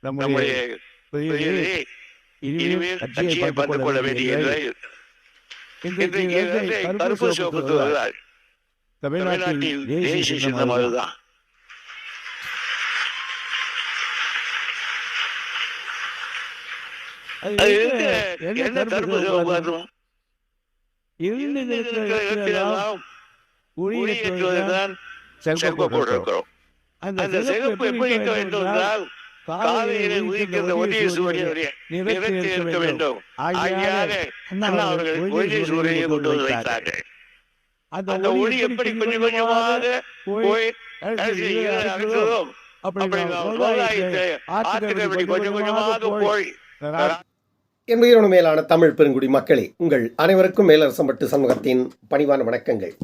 நம்முடைய இனிமேல் பார்த்துக் கொள்ள வந்து கருப்பு சிவப்பு தமிழ்நாட்டில் தேசிய சின்னம் அதுதான். என்ன கருப்பு சிவப்பு? இருக்கிற இடத்திலெல்லாம் குடியேற்றுவதுதான் செல்வ போட்டிருக்கிறோம். அந்த சிகப்பு எப்படி வேண்டும் என்றால் காலையிலே உதிக்கின்ற ஒரே சூரியனுடைய நிறத்தில் இருக்க வேண்டும். ஆகையால அண்ணா அவர்கள் ஒரே சூரியனை கொண்டு வந்து வைத்தார்கள். அந்த ஒளி எப்படி கொஞ்சம் கொஞ்சமாக போய் கடைசியில் இரவு அடைந்ததோ, அப்படி நாம் சமுதாயத்தை ஆற்றுக்கு அப்படி கொஞ்சம் கொஞ்சமாக போய் என் உயிரோடு மேலான தமிழ் பெருங்குடி மக்களே உங்கள் அனைவருக்கும் மேலரசம்பட்டு சமூகத்தின் பணிவான வணக்கங்கள்.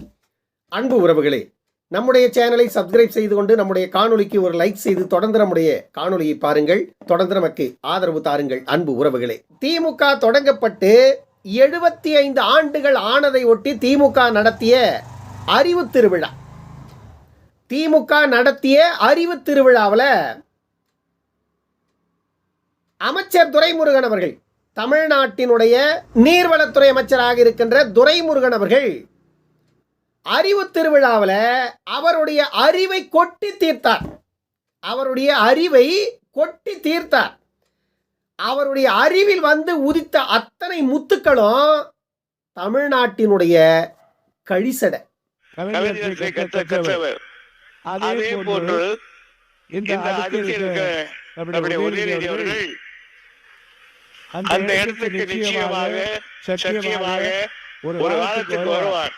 அன்பு உறவுகளே நம்முடைய சேனலை சப்ஸ்கிரைப் செய்து கொண்டு நம்முடைய காணொலிக்கு ஒரு லைக் செய்து தொடர்ந்து நம்முடைய காணொலியை பாருங்கள். தொடர்ந்து நமக்கு ஆதரவு தாருங்கள். அன்பு உறவுகளே. திமுக தொடங்கப்பட்டு எழுபத்தி ஐந்து ஆண்டுகள் ஆனதை ஒட்டி திமுக நடத்திய அறிவு திருவிழா. திமுக நடத்திய அறிவு திருவிழாவில் அமைச்சர் துரைமுருகன் அவர்கள் தமிழ்நாட்டினுடைய நீர்வளத்துறை அமைச்சராக இருக்கின்ற துரைமுருகன் அவர்கள் அறிவு திருவிழாவில் அவருடைய அறிவை கொட்டி தீர்த்தார். அவருடைய அறிவை கொட்டி தீர்த்தார். அவருடைய அறிவில் வந்து உதித்த அத்தனை முத்துக்களும் தமிழ்நாட்டினுடைய கழிசடை. அதே போன்று இந்த அந்த இடத்துக்கு நிச்சயமாக சத்தியமாக ஒரு காலத்துக்கு வருவார்.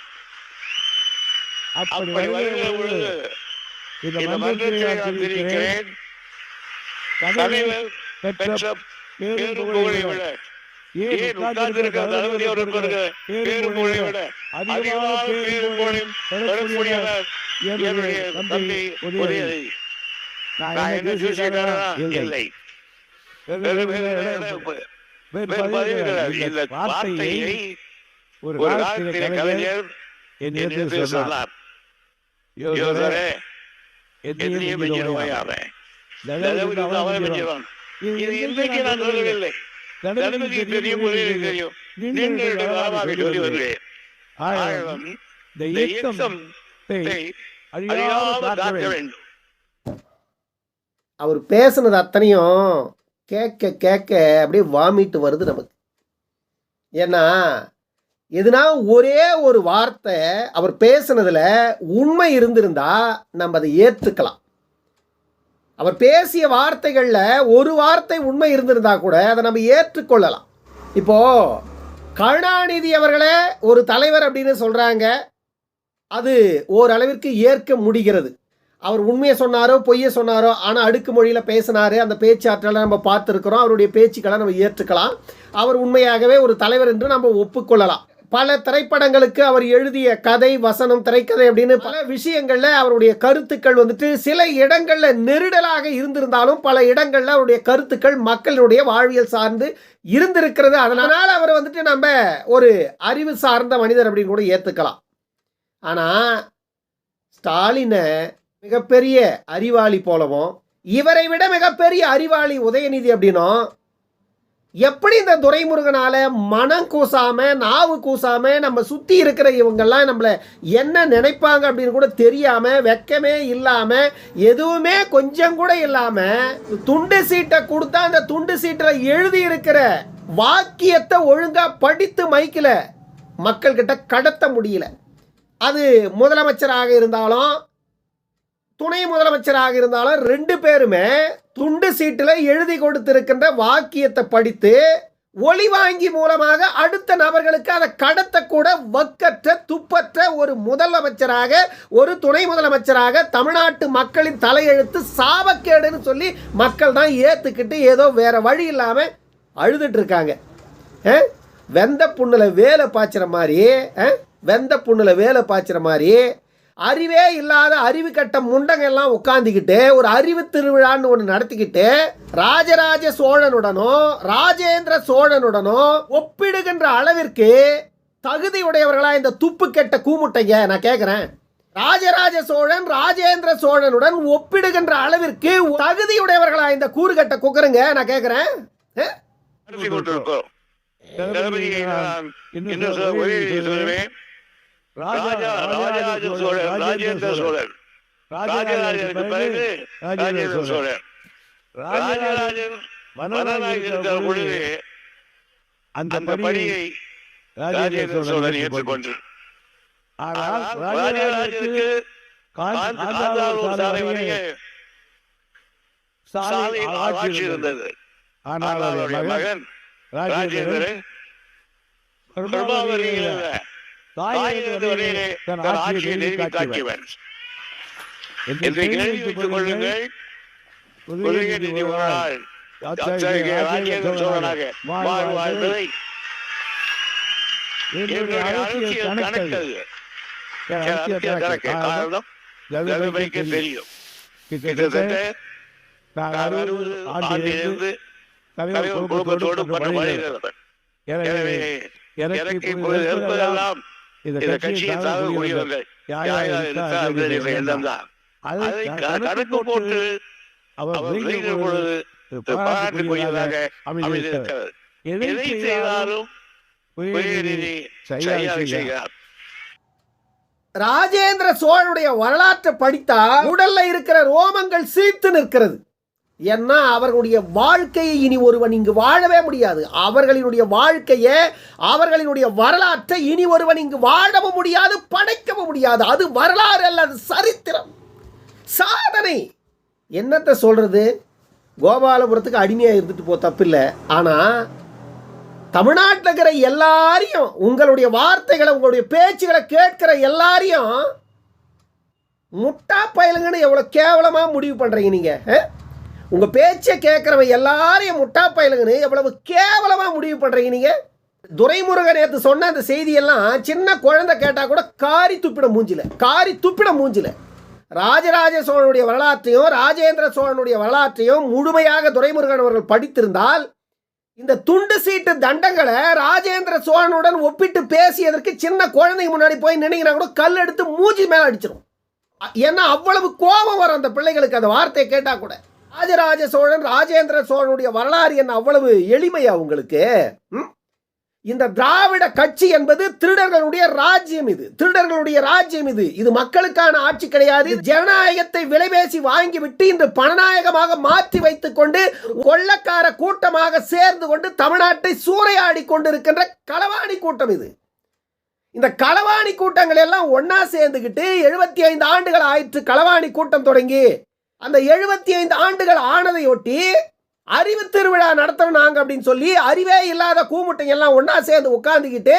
அப்படி வருகிற பொழுது இந்த மன்றத்தை நான் பிரிக்கிறேன் தலைவர் பெற்ற பேரும் புகழை விட. ஏன் உட்கார்ந்திருக்கிற தளபதி அவர்களுக்கு பேரும் புகழை விட. அதிகமான பேரும் புகழையும் பெறக்கூடியவர் என்னுடைய தம்பி உதயநிதி நான் என்ன செய்கிறேனா இல்லை. இந்த வார்த்தையை ஒரு காலத்திலே கலைஞர் என்னிடத்தில் சொன்னார். இது இன்றைக்கு நான் சொல்லவில்லை தளபதி தெரியும் நீங்களுடைய சொல்லி வருகிறேன் இந்த காக்க வேண்டும் அவர் பேசுனது அத்தனையும் கேட்க கேட்க அப்படியே வாமிட்டு வருது நமக்கு. ஏன்னா எதுனா ஒரே ஒரு வார்த்தை அவர் பேசுனதில் உண்மை இருந்திருந்தா நம்ம அதை ஏற்றுக்கலாம் அவர் பேசிய வார்த்தைகளில் ஒரு வார்த்தை உண்மை இருந்திருந்தா கூட அதை நம்ம ஏற்றுக்கொள்ளலாம். இப்போது கருணாநிதி அவர்களே ஒரு தலைவர் அப்படின்னு சொல்கிறாங்க அது ஓரளவிற்கு ஏற்க முடிகிறது. அவர் உண்மையை சொன்னாரோ பொய்யை சொன்னாரோ ஆனால் அடுக்கு மொழியில் பேசினார் அந்த பேச்சாற்றலை நம்ம பார்த்துருக்குறோம் அவருடைய பேச்சுக்களை நம்ம ஏற்றுக்கலாம். அவர் உண்மையாகவே ஒரு தலைவர் என்று நம்ம ஒப்புக்கொள்ளலாம். பல திரைப்படங்களுக்கு அவர் எழுதிய கதை வசனம் திரைக்கதை அப்படின்னு பல விஷயங்கள்ல அவருடைய கருத்துக்கள் வந்துட்டு சில இடங்கள்ல நெருடலாக இருந்திருந்தாலும் பல இடங்கள்ல அவருடைய கருத்துக்கள் மக்களுடைய வாழ்வியல் சார்ந்து இருந்திருக்கிறது. அதனால அவர் வந்துட்டு நம்ம ஒரு அறிவு சார்ந்த மனிதர் அப்படின்னு கூட ஏற்றுக்கலாம் ஆனால் ஸ்டாலினை மிகப்பெரிய அறிவாளி போலவும் இவரை விட மிகப்பெரிய அறிவாளி உதயநிதி அப்படின்னும் எப்படி இந்த துரைமுருகனால மனம் கூசாம நாவு கூசாம நம்ம சுத்தி இருக்கிற இவங்கெல்லாம் நம்மள என்ன நினைப்பாங்க அப்படின்னு கூட தெரியாம வெக்கமே இல்லாம எதுவுமே கொஞ்சம் கூட இல்லாம துண்டு சீட்டை கொடுத்தா அந்த துண்டு சீட்டில் எழுதி இருக்கிற வாக்கியத்தை ஒழுங்கா படித்து மைக்கில் மக்கள்கிட்ட கடத்த முடியல. அது முதலமைச்சராக இருந்தாலும் துணை முதலமைச்சராக இருந்தாலும் ரெண்டு பேருமே துண்டு சீட்டில் எழுதி கொடுத்திருக்கின்ற வாக்கியத்தை படித்து ஒளி வாங்கி மூலமாக அடுத்த நபர்களுக்கு அதை கடத்தக்கூட வக்கற்ற துப்பற்ற ஒரு முதலமைச்சராக ஒரு துணை முதலமைச்சராக தமிழ்நாட்டு மக்களின் தலையெழுத்து சாபக்கேடுன்னு சொல்லி மக்கள் தான் ஏற்றுக்கிட்டு ஏதோ வேற வழி இல்லாமல் அழுதுட்டு இருக்காங்க ஆ? வெந்த புண்ணில் வேலை பாய்ச்சுற மாதிரி ஆ? வெந்த புண்ணில் வேலை பாய்ச்சுற மாதிரி அறிவே இல்லாத அறிவு கட்ட முண்டங்க எல்லாம் உட்காந்துக்கிட்டு ஒரு அறிவு திருவிழான்னு ஒன்று நடத்திக்கிட்டு ராஜராஜ சோழனுடனும் ராஜேந்திர சோழனுடனும் ஒப்பிடுகின்ற அளவிற்கு தகுதி உடையவர்களா இந்த துப்பு கெட்ட கூமுட்டைங்க? நான் கேட்குறேன் ராஜராஜ சோழன் ராஜேந்திர சோழனுடன் ஒப்பிடுகின்ற அளவிற்கு தகுதியுடையவர்களா இந்த கூறுகட்ட குக்கருங்க? நான் நான் இன்னும் ஒரே சொல்லுவேன் ராஜா ராஜராஜ சோழன் ராஜேந்திர சோழன் ராஜராஜனுக்கு பிறகு ராஜேந்திர சோழன் ராஜராஜன் மன்னனாக இருக்கிற பொழுது அந்த பணியை ராஜேந்திர சோழன் ஏற்றுக்கொண்டு ஆனால் ராஜராஜனுக்கு காந்தாலூர் சாலை வரைய சாலை ஆட்சி இருந்தது ஆனால் அவருடைய மகன் ராஜேந்திரன் பிரபாவரியில் என்று கேள்வி வைத்துக் கொள்ளுங்கள். உதயநிதி ஒரு நாள் சோழனாக வாழ்வாழ்வதை என்னுடைய அரசியல் கணக்கு கணக்கு. காரணம் தளபதிக்கு தெரியும். கிட்டத்தட்ட நான் அறுபது ஆண்டிலிருந்து தலைவர் குடும்பத்தோடு பல வழிகிறவன் எனவே எனக்கு இப்பொழுது இருப்பதெல்லாம் இந்த கட்சியை தான் அதை கணக்கு போட்டு அவர் வருகிற பொழுது பாராட்டுக்குரியதாக அமைந்திருக்கிறது எதை செய்தாலும் உயர்நீதி சரியாக செய்கிறார் ராஜேந்திர சோழனுடைய வரலாற்றை படித்தால் உடல்ல இருக்கிற ரோமங்கள் சீர்த்து நிற்கிறது. ஏன்னா அவர்களுடைய வாழ்க்கையை இனி ஒருவன் இங்கு வாழவே முடியாது. அவர்களினுடைய வாழ்க்கையை அவர்களினுடைய வரலாற்றை இனி ஒருவன் இங்கு வாழவும் முடியாது படைக்கவும் முடியாது. அது வரலாறு அல்ல அது சரித்திரம். சாதனை. என்னத்தை சொல்றது? கோபாலபுரத்துக்கு அடிமையாக இருந்துட்டு போ தப்பில்லை. ஆனால் தமிழ்நாட்டில் இருக்கிற எல்லாரையும் உங்களுடைய வார்த்தைகளை உங்களுடைய பேச்சுகளை கேட்கிற எல்லாரையும் முட்டா பயலுங்கன்னு எவ்வளோ கேவலமாக முடிவு பண்ணுறீங்க நீங்கள் உங்கள் பேச்சை கேட்குறவன் எல்லாரையும் முட்டா பயலுங்கன்னு எவ்வளவு கேவலமாக முடிவு பண்ணுறீங்க நீங்கள் துரைமுருகன் நேற்று சொன்ன அந்த செய்தியெல்லாம் சின்ன குழந்தை கேட்டால் கூட காரி துப்பிட மூஞ்சில காரி துப்பிட மூஞ்சில. ராஜராஜ சோழனுடைய வரலாற்றையும் ராஜேந்திர சோழனுடைய வரலாற்றையும் முழுமையாக துரைமுருகன் அவர்கள் படித்திருந்தால் இந்த துண்டு சீட்டு தண்டங்களை ராஜேந்திர சோழனுடன் ஒப்பிட்டு பேசியதற்கு சின்ன குழந்தைங்க முன்னாடி போய் நினைக்கிறா கூட கல் எடுத்து மூஞ்சி மேலே அடிச்சிடும் ஏன்னா அவ்வளவு கோபம் வரும் அந்த பிள்ளைகளுக்கு அந்த வார்த்தையை கேட்டால் கூட. ராஜராஜ சோழன் ராஜேந்திர சோழனுடைய வரலாறு என்ன அவ்வளவு எளிமையா உங்களுக்கு? ம்? இந்த திராவிட கட்சி என்பது திருடர்களுடைய ராஜ்யம் இது. திருடர்களுடைய ராஜ்யம் இது. இது மக்களுக்கான ஆட்சி கிடையாது. ஜனநாயகத்தை விலைபேசி வாங்கிவிட்டு இன்று பணநாயகமாக மாற்றி வைத்துக் கொண்டு கொள்ளக்கார கூட்டமாக சேர்ந்து கொண்டு தமிழ்நாட்டை சூறையாடி கொண்டிருக்கின்ற களவாணி கூட்டம் இது. இந்த களவாணி கூட்டங்கள் எல்லாம் ஒன்னா சேர்ந்துக்கிட்டு எழுபத்தி ஐந்து ஆண்டுகள் ஆயிற்று களவாணி கூட்டம் தொடங்கி. அந்த எழுபத்தி ஐந்து ஆண்டுகள் ஆனதையொட்டி அறிவு திருவிழா நடத்தணும் நாங்கள் அப்படின்னு சொல்லி அறிவே இல்லாத கூமுட்டைங்க எல்லாம் சேர்ந்து உட்காந்துக்கிட்டு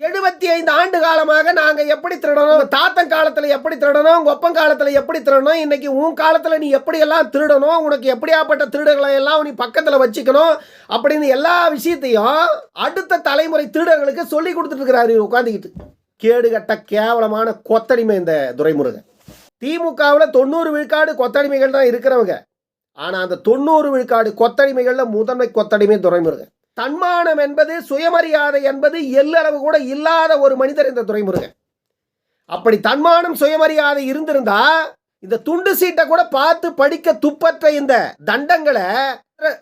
எழுபத்தி ஐந்து ஆண்டு காலமாக நாங்கள் எப்படி திருடணும்? தாத்தன் காலத்தில் எப்படி திருடணும்? உங்கள் ஒப்பன் காலத்தில் எப்படி திருடணும்? இன்னைக்கு உன் காலத்தில் நீ எப்படியெல்லாம் திருடணும்? உனக்கு எப்படியாப்பட்ட திருடர்களை எல்லாம் நீ பக்கத்தில் வச்சுக்கணும்? அப்படின்னு எல்லா விஷயத்தையும் அடுத்த தலைமுறை திருடர்களுக்கு சொல்லி கொடுத்துட்டு இருக்கிறாரு உட்காந்துக்கிட்டு கேடுகட்ட கேவலமான கொத்தடிமை இந்த துரைமுருகன். திமுகவில் தொண்ணூறு விழுக்காடு கொத்தடிமைகள் தான் இருக்கிறவங்க. ஆனால் அந்த தொண்ணூறு விழுக்காடு கொத்தடிமைகளில் முதன்மை கொத்தடிமை துறைமுருகன் தன்மானம் என்பது சுயமரியாதை என்பது எல்லளவு கூட இல்லாத ஒரு மனிதர் இந்த துறைமுருகன் அப்படி தன்மானம் சுயமரியாதை இருந்திருந்தா இந்த துண்டு சீட்டை கூட பார்த்து படிக்க துப்பற்ற இந்த தண்டங்களை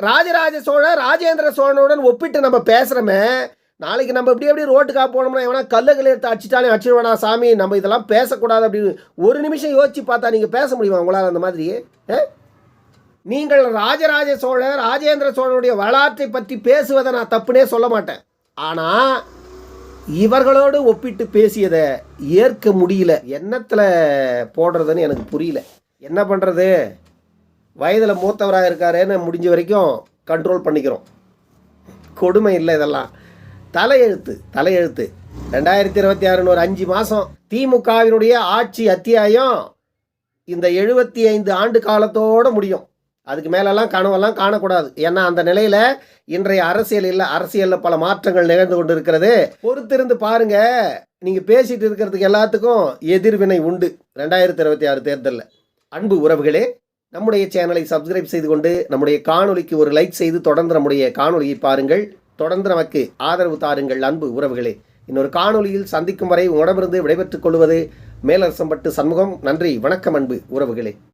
ராஜராஜ சோழன் ராஜேந்திர சோழனுடன் ஒப்பிட்டு நம்ம பேசுறோமே நாளைக்கு நம்ம இப்படி எப்படி ரோட்டுக்காக போனோம்னா எவனா கல்லுகளை எடுத்து அடிச்சிட்டாலே அடிச்சிடுவானா சாமி நம்ம இதெல்லாம் பேசக்கூடாது அப்படின்னு ஒரு நிமிஷம் யோசிச்சு பார்த்தா நீங்கள் பேச முடியுமா உங்களால் அந்த மாதிரி? நீங்கள் ராஜராஜ சோழர் ராஜேந்திர சோழனுடைய வரலாற்றை பற்றி பேசுவதை நான் தப்புனே சொல்ல மாட்டேன். ஆனால் இவர்களோடு ஒப்பிட்டு பேசியதை ஏற்க முடியல. எண்ணத்தில் போடுறதுன்னு எனக்கு புரியல. என்ன பண்ணுறது வயதில் மூத்தவராக இருக்காருன்னு முடிஞ்ச வரைக்கும் கண்ட்ரோல் பண்ணிக்கிறோம். கொடுமை இல்லை இதெல்லாம். தலையெழுத்து தலையெழுத்து. ரெண்டாயிரத்தி இருபத்தி ஆறுன்னு ஒரு அஞ்சு மாதம் திமுகவினுடைய ஆட்சி அத்தியாயம் இந்த எழுபத்தி ஐந்து ஆண்டு காலத்தோட முடியும். அதுக்கு மேலெல்லாம் கனவெல்லாம் காணக்கூடாது. ஏன்னா அந்த நிலையில் இன்றைய அரசியல் இல்லை அரசியலில் பல மாற்றங்கள் நிகழ்ந்து கொண்டு இருக்கிறது பொறுத்திருந்து பாருங்க நீங்கள் பேசிட்டு இருக்கிறதுக்கு எல்லாத்துக்கும் எதிர்வினை உண்டு ரெண்டாயிரத்தி இருபத்தி ஆறு தேர்தலில். அன்பு உறவுகளே நம்முடைய சேனலை சப்ஸ்கிரைப் செய்து கொண்டு நம்முடைய காணொலிக்கு ஒரு லைக் செய்து தொடர்ந்து நம்முடைய காணொலியை பாருங்கள். தொடர்ந்து நமக்கு ஆதரவு தாருங்கள் அன்பு உறவுகளே. இன்னொரு காணொலியில் சந்திக்கும் வரை உங்களிடமிருந்து விடைபெற்றுக் கொள்வது மேலரசம்பட்டு சண்முகம். நன்றி வணக்கம் அன்பு உறவுகளே.